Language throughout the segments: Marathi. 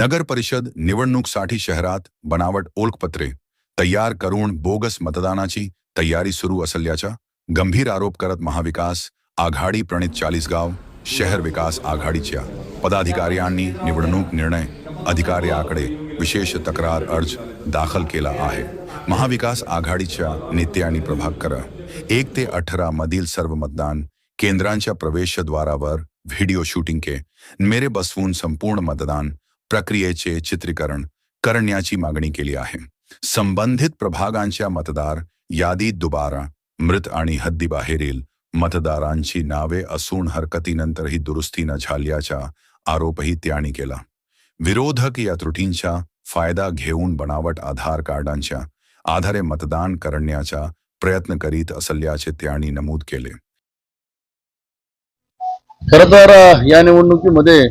नगर परिषद निवडणूकसाठी शहरात बनावट ओळखपत्रे तयार करून बोगस मतदानाची तयारी सुरू असल्याचा गंभीर आरोप करत महाविकास आघाडी प्रणित चाळीसगाव शहर विकास आघाडीच्या पदाधिकाऱ्यांनी निवडणूक निर्णय अधिकाऱ्याकडे विशेष तक्रार अर्ज दाखल केला आहे. महाविकास आघाडीच्या नेत्यांनी प्रभाकर एक ते अठरा मधील सर्व मतदान केंद्रांच्या प्रवेशद्वारावर व्हिडिओ शूटिंग के मेरे बसवून संपूर्ण मतदान प्रक्रियेचे चित्रीकरण करण्याची मागणी केली आहे. संबंधित प्रभागांच्या मतदार यादीत दुबारा मृत आणि हद्दीबाहेरील मतदारांची नावे असून हरकतीनंतरही दुरुस्ती न झाल्याचा आरोपही त्याने केला. विरोधक या त्रुटींचा फायदा घेऊन बनावट आधार कार्डांच्या आधारे मतदान करण्याचा प्रयत्न करीत असल्याचे त्यांनी नमूद केले. खर तर या निवडणुकीमध्ये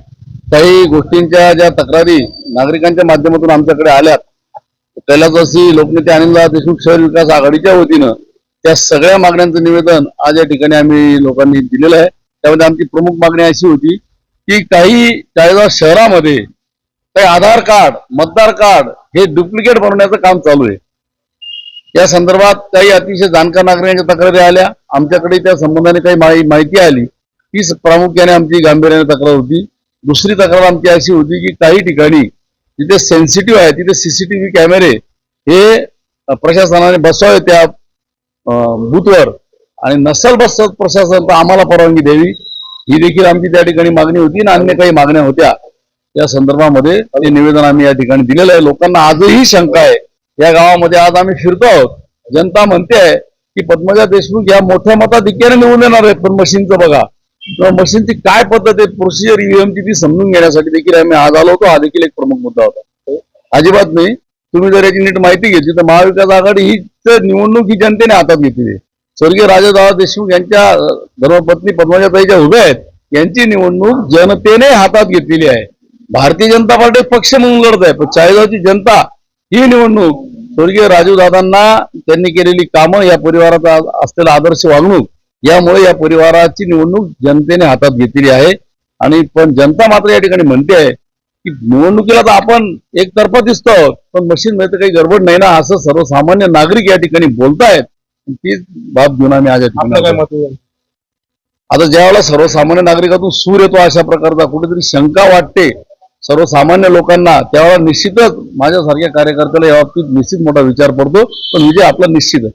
काही गोष्टींच्या ज्या तक्रारी नागरिकांच्या माध्यमातून आमच्याकडे आल्यात कैलासवासी लोकनेते आनंदराव देशमुख शहर विकास आघाडीच्या वतीनं त्या सगळ्या मागण्यांचं निवेदन आज या ठिकाणी आम्ही लोकांनी दिलेलं आहे. त्यामध्ये आमची प्रमुख मागणी अशी होती की काही चाळीसगाव शहरामध्ये काही आधार कार्ड मतदार कार्ड हे डुप्लिकेट बनवण्याचं काम चालू आहे. या संदर्भात काही अतिशय जाणकार नागरिकांच्या तक्रारी आल्या. आमच्याकडे त्या संबंधाने काही माहिती आली. तीच प्रामुख्याने आमची गांभीर्याने तक्रार होती. दुसरी तक्रार आमची अशी होती की काही ठिकाणी जिथे सेन्सिटिव्ह आहे तिथे सीसीटीव्ही कॅमेरे हे प्रशासनाने बसवावे त्या बूथवर आणि नसल बसत प्रशासन तर आम्हाला परवानगी द्यावी. ही देखील आमची त्या ठिकाणी मागणी होती आणि अन्य काही मागण्या होत्या. या संदर्भामध्ये ते निवेदन आम्ही या ठिकाणी दिलेलं आहे. लोकांना आजही शंका आहे. या गावामध्ये आज आम्ही फिरतो आहोत. जनता म्हणते आहे की पद्मजा देशमुख या मोठ्या मताधिक्याने निवडून येणार आहेत पण मशीनचं बघा. किंवा मशीनची काय पद्धत आहे? प्रोसिजर ईव्हीएमची ती समजून घेण्यासाठी देखील आम्ही आज आलो होतो. हा देखील एक प्रमुख मुद्दा होता. अजिबात नाही. तुम्ही जर याची नीट माहिती घेतली तर महाविकास आघाडी ही तर निवडणूक ही जनतेने हातात घेतली आहे. स्वर्गीय राजादादा देशमुख यांच्या धर्मपत्नी पद्माजाताई ज्या उभ्या आहेत. यांची निवडणूक जनतेने हातात घेतलेली आहे. भारतीय जनता पार्टी पक्ष म्हणून लढत आहे. पण चाळीसगावची जनता ही निवडणूक स्वर्गीय राजूदादांना त्यांनी केलेली कामं या परिवाराचा असलेला आदर्श वागणूक यामुळे या परिवाराची निवडणूक जनतेने हातात घेतलेली आहे. आणि पण जनता मात्र या ठिकाणी म्हणते आहे की निवडणुकीला तर आपण एकतर्फा दिसतो पण मशीन मध्ये काही गडबड नाही ना असं सर्वसामान्य नागरिक या ठिकाणी बोलतायत. तीच बाब घेऊन आम्ही आज. आता ज्यावेळेला सर्वसामान्य नागरिकातून सूर येतो अशा प्रकारचा कुठेतरी शंका वाटते सर्वसामान्य लोकांना त्यावेळेला निश्चितच माझ्यासारख्या कार्यकर्त्याला या बाबतीत निश्चित मोठा विचार पडतो. पण विजय आपला निश्चित आहे.